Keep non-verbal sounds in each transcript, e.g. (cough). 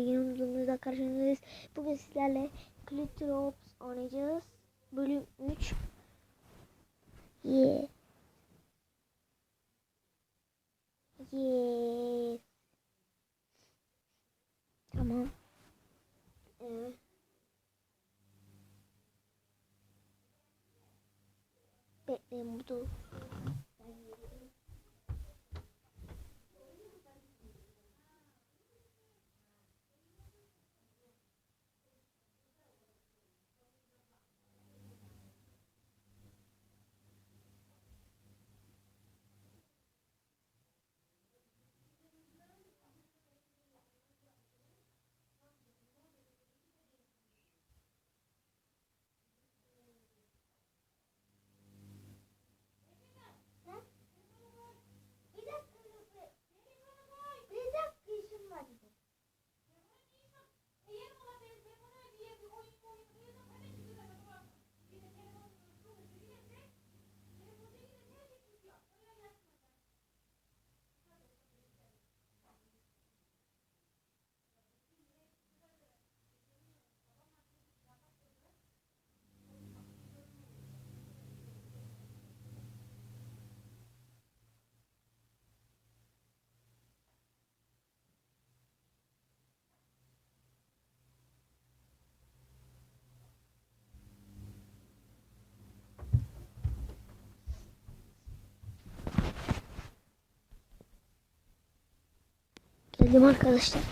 yeni videomuzda karşınızdayız. Bugün sizlerle Clitrops oynayacağız. Bölüm 3. Yeah. Yes. Tamam. Evet. Bekleyin bu Geldim arkadaşlar.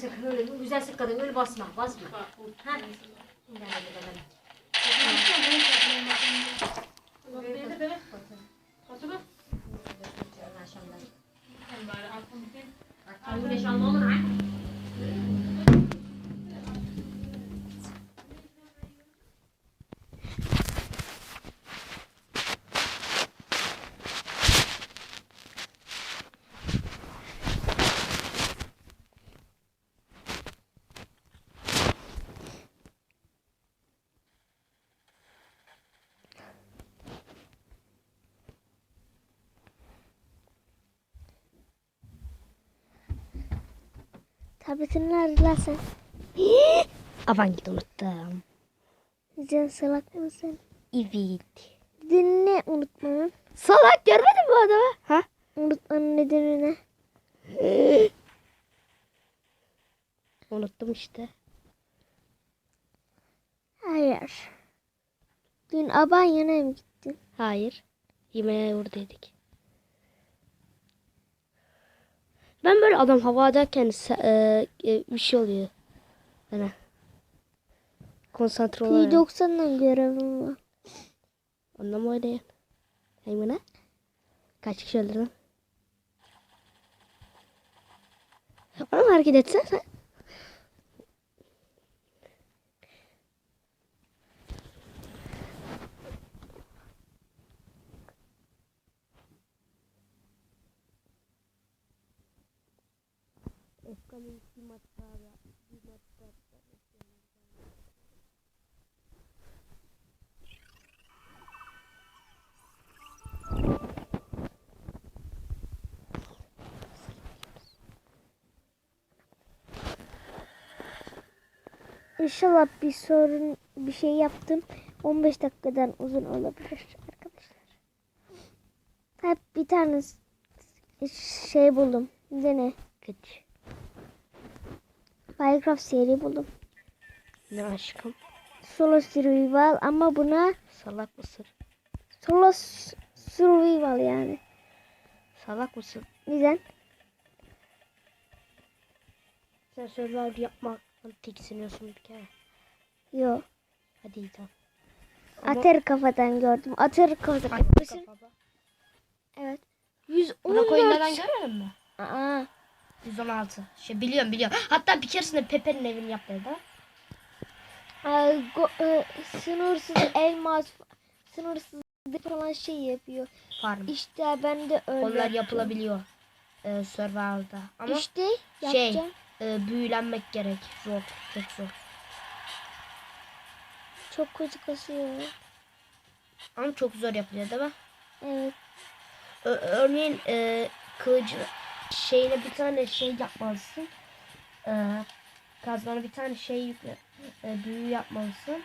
Sık kadınım sık öyle güzel sık kadın öyle basma basma. Ha. Tabletini lan sen? (gasps) Aman unuttum. Sen salak mısın? Evet. Dinle unutmanın. Salak görmedin mi bu adamı? Ha? Unutmanın nedeni ne? (gasps) Unuttum işte. Hayır. Dün Abanya'ya mı gittin? Hayır. Yemeğe oradaydık. Ben böyle adam havadayken e, e, bir şey oluyor. Bana. Konsantre olarak. P90'dan görevim var. Ondan mı öyle? Heymine? Kaç kişi öldürdün? Onu hareket etsen sen. İnşallah bir sorun bir şey yaptım. 15 dakikadan uzun olabilir arkadaşlar. Hep bir tane şey buldum. Bir de ne? Kaç. Minecraft seri buldum. Ne aşkım? Solo survival ama buna Salak mısın? solo survival yani. Salak mısın? Neden? Sen survivor yapmaktan tiksiniyorsun bir kere. Yo. Hadi iyi tamam. Ama- Atır kafadan gördüm. Atır kafadan. Attı Yapmışsın. kafada. Evet. Burak oyunlardan 114. görmedin mi? Aa. 116. Şey biliyorum biliyorum. (gasps) Hatta bir keresinde Pepe'nin evini yaptı da. Ee, go- e, sınırsız (coughs) elmas sınırsız falan şey yapıyor. Farm. İşte ben de öyle. Onlar yapılabiliyor. E, Survivor'da. Ama İşte şey yapacağım. E, büyülenmek gerek. Zor. Çok zor. Çok kötü kasıyor. Ama çok zor yapılıyor değil mi? Evet. Ö- örneğin e, kılıcı şeyine bir tane şey yapmalısın. E, kazmana bir tane şey yükle, e, büyü yapmalısın.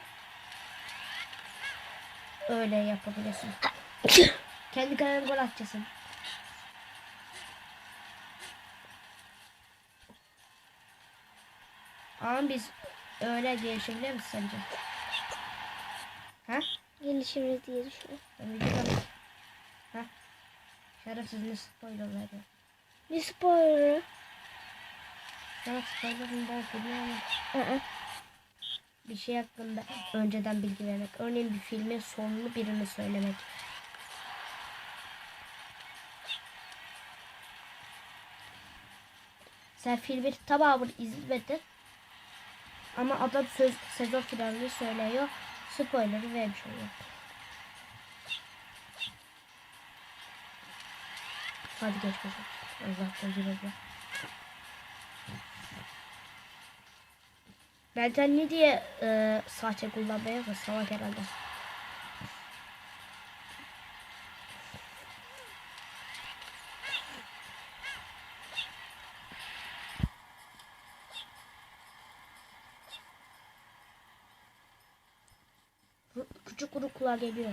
Öyle yapabilirsin. (laughs) Kendi kalene gol atacaksın. Ama biz öyle gelişebilir miyiz sence? Ha? Gelişiriz diye düşünüyorum. Ben videodan... Ha? Şerefsiz ne spoiler veriyor. Bir spoiler. Sana spoilerından biliyorum. Aa, Bir şey hakkında önceden bilgi vermek. Örneğin bir filmin sonunu birine söylemek. Sen filmi tamamını izlemedin. Ama adam söz, sezon finalini söylüyor. Spoiler'ı vermiş oluyor. Hadi geç bakalım. Allah tecrübe. Benden ne diye e, sahte kullanmaya da salak herhalde. Küçük uruklar geliyor.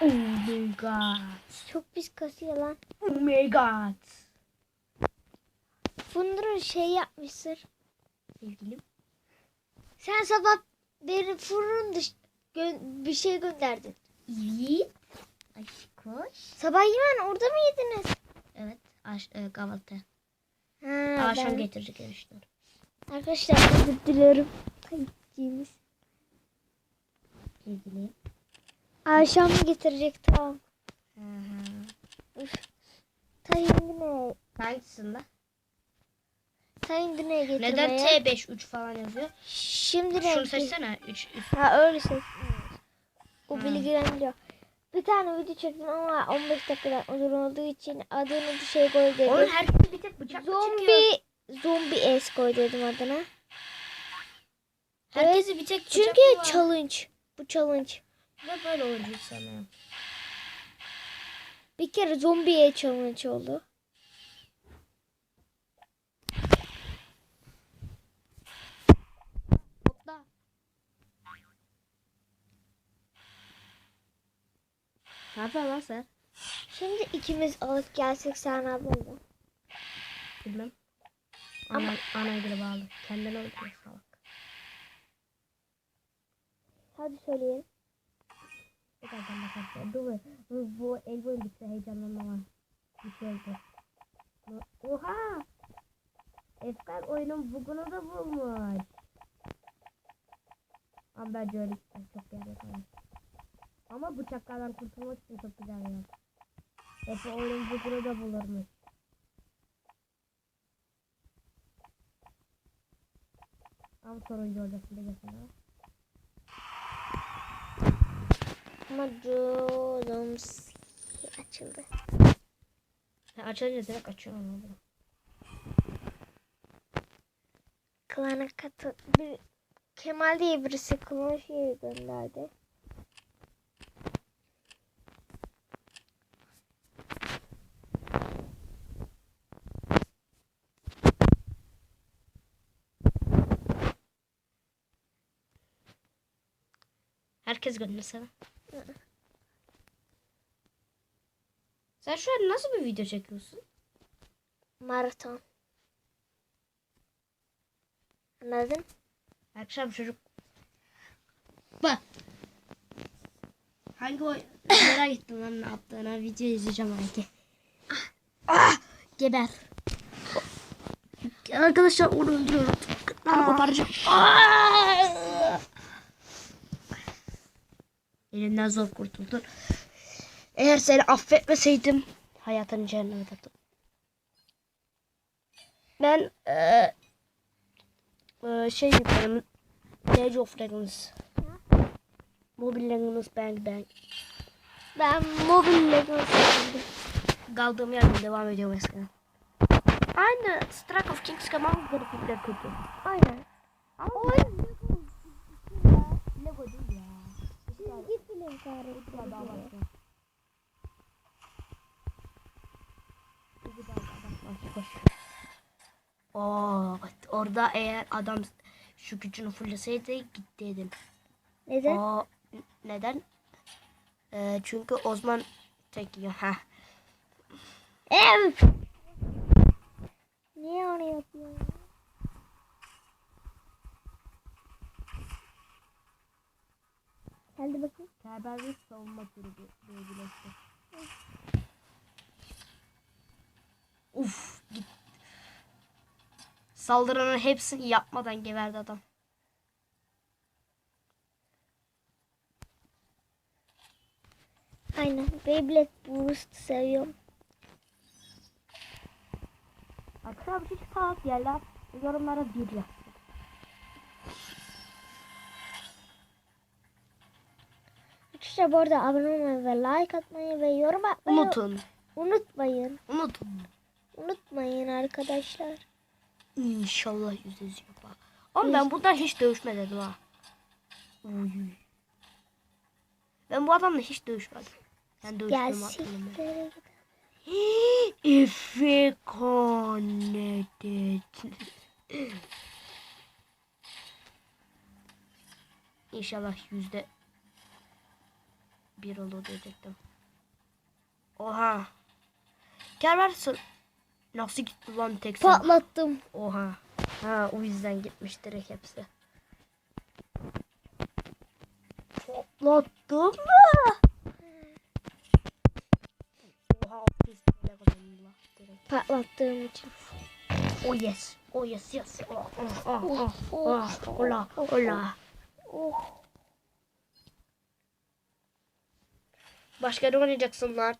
Oh my god. çok pis kasıyor lan. Oh my god. Bunların şey yapmışsın. Sevgilim. Sen sabah beni fırın dış bir şey gönderdin. Evet. Aşkoş. Sabah yemen orada mı yediniz? Evet. Aş, e, kahvaltı. Ha, Akşam ben- getirecek enişte. Arkadaşlar özür diliyorum. Kayıtçıyımız. Sevgilim. Akşam getirecek tamam. Hı hı. Tayin ne? Hangisinde? Tayin ne getirmeye? Neden T5 3 falan yazıyor? Şimdi Şunu renk- seçsene. 3 Ha öyle şey. O Ha. bilgilendiriyor. Bir tane video çektim ama 15 dakikadan uzun olduğu için adını bir şey koy dedim. Onun herkes bir tek çıkıyor. Zombi Zombi S koy dedim adına. Herkesi bir tek Çünkü challenge. Bu challenge. Ne böyle oyuncu sanırım. Bir kere zombiye challenge oldu. Ne yapıyorsun sen? Şimdi ikimiz alıp gelsek sen abla mı? Bilmem. Ama... Ana, ana bağlı. Kendine uyutma salak. Hadi söyleyelim. Bir dakika bakalım. Dur. Dur, Bu el boyun bitti heyecanlanma var. Bir şey oldu. Oha! Efkan oyunun bugunu da bulmuş. Ama bence öyle çok yerde kalmış. Ama bıçaklardan kurtulmak için çok güzel yer. Efe oyunun bugunu da bulurmuş. Ama sonuncu olacaksın diyeceksin ha. Jolum açıldı. Ya açınca direkt açıyorum onu. Klana katı bir Kemal diye birisi klon şeyi gönderdi. Herkes göndersene. Sen şu an nasıl bir video çekiyorsun? Maraton. Anladın? Akşam çocuk. Bak. Hangi oy... (laughs) Merak ettim lan ne yaptığını. Video izleyeceğim belki. Ah! Geber. Arkadaşlar onu öldürüyorum. Ben koparacağım. Ah! Elimden zor kurtuldun. Eğer seni affetmeseydim hayatını cehenneme taktım. Ben eee eee, şey yaparım. Age of Legends. Mobile Legends Bang Bang. Ben mobil Legends. Kaldığım yerden devam ediyorum eskiden. Aynı Strike of Kings ama grafikler kötü. Aynen. Ama Oy. Lego değil ya. Çizgi film tarihi. Daha başka. Çizgi daha başka. Oo, bak orada eğer adam şu gücünü fulleseydi gittiydim. Neden? Aa, n- neden? Ee, çünkü Osman tek yiyor. Heh. Ev. Niye onu yapıyorsun? Geldi bakayım. Serbest savunma grubu diye birleşti. Uf git. Saldırının hepsini yapmadan geberdi adam. Aynen. Beyblade Boost seviyorum. Arkadaşlar bir şey saat yerler. Yorumlara bir yazsın. Arkadaşlar bu arada abone olmayı ve like atmayı ve yorum atmayı Unutun. unutmayın. Unutun. Unutmayın arkadaşlar. İnşallah yüz yüz yapar. Ama ben burada hiç dövüşme dedim ha. Uy. Ben bu adamla hiç dövüşmedim. Ben Gelsin. hatırlamıyorum. Efe. İnşallah yüzde bir olur diyecektim. Oha. Gel varsın. Nasıl gitti lan tek sen? Patlattım. Oha. Ha o yüzden gitmiş direkt hepsi. Patlattın mı? Oha. Patlattığım için. Oh yes. Oh yes yes. Oh oh oh oh. Oh, Oh ola ola. Oh. Başka ne oynayacaksın lan?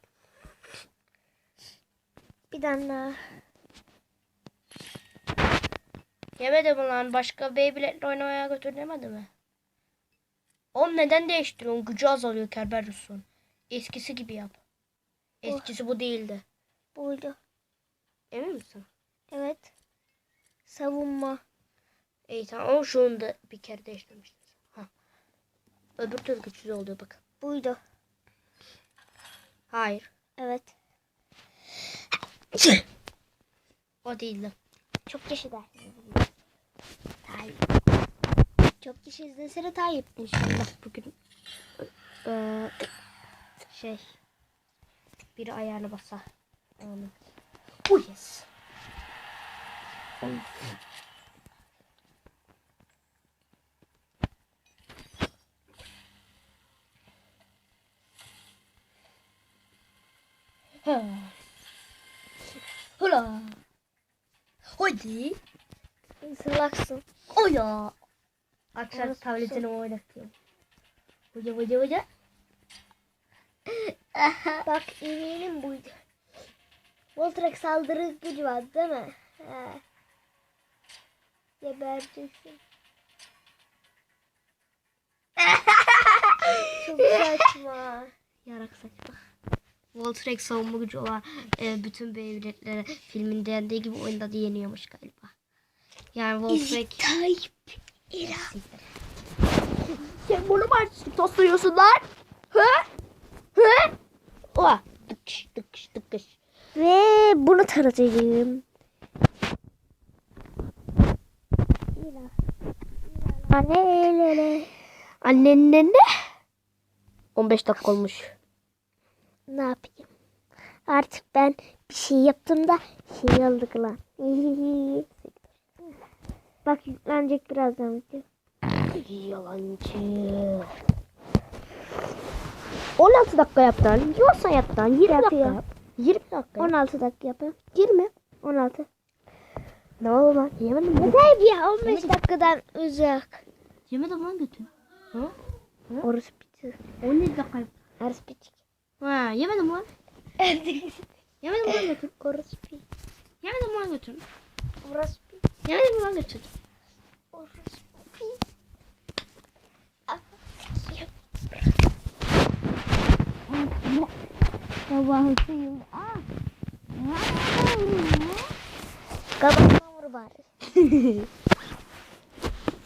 Bir tane daha. Yemedi mi lan? Başka Beyblade'le oynamaya götür demedi mi? Oğlum neden değiştiriyorsun? Gücü azalıyor Kerberus'un. Eskisi gibi yap. Eskisi bu değildi. Buydu. Emin misin? Evet. Savunma. İyi tamam ama şunu da bir kere değiştirmiştin. Ha. Öbür türlü güçsüz oluyor bak. Buydu. Hayır. Evet. O değildi. Çok kişi dersiniz. Tayyip. Çok kişi izlesene Tayyip. İnşallah bugün eee, şey Biri ayağını basa. Amin. Oh yes. Ha. Hula. Haydi. Salaksın. Oya. Akşam Orası tabletini oynatıyorum. Hoca hoca hoca. (laughs) Bak eminim buydu. Voltrex saldırı gücü var değil mi? He. Gebereceksin. (laughs) Çok saçma. Yarak saçma. Voltrex savunma gücü olan e, bütün Beyblade'lere filminde yendiği gibi oyunda da yeniyormuş galiba. Yani Voltrex... Tayyip. Sen bunu mu tosluyorsun lan? Hı? Hı? Oha. Dıkış dıkış dıkış. Ve bunu tanıtacağım. Anne Annenin ne? 15 dakika olmuş. Ne yapayım? Artık ben bir şey yaptım da şey aldık lan. (laughs) Bak yüklenecek birazdan video. Yalancı. 16 dakika yap lan. Yiyorsan yap lan. 20 dakika yap. 20 dakika yap. 16 dakika yapayım. 20. 16. Ne oldu lan? Yemedim mi? Yeter ya 15 dakikadan uzak. Yemedim lan götü. Ha? Orası bitti. 17 dakika yap. Orası bitti. Ha, yemedim lan. (laughs) Yemedim lan götür. Bitti. Yemedim lan götür. Bitti. Yemedim lan götür. Bitti. Sabahısıyım. Kabaktan vur bari.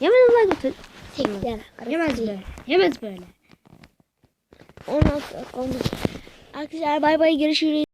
Yemedim lan götür. Yemez böyle. Yemez böyle. 16 dakika olmuş. Arkadaşlar bay bay görüşürüz.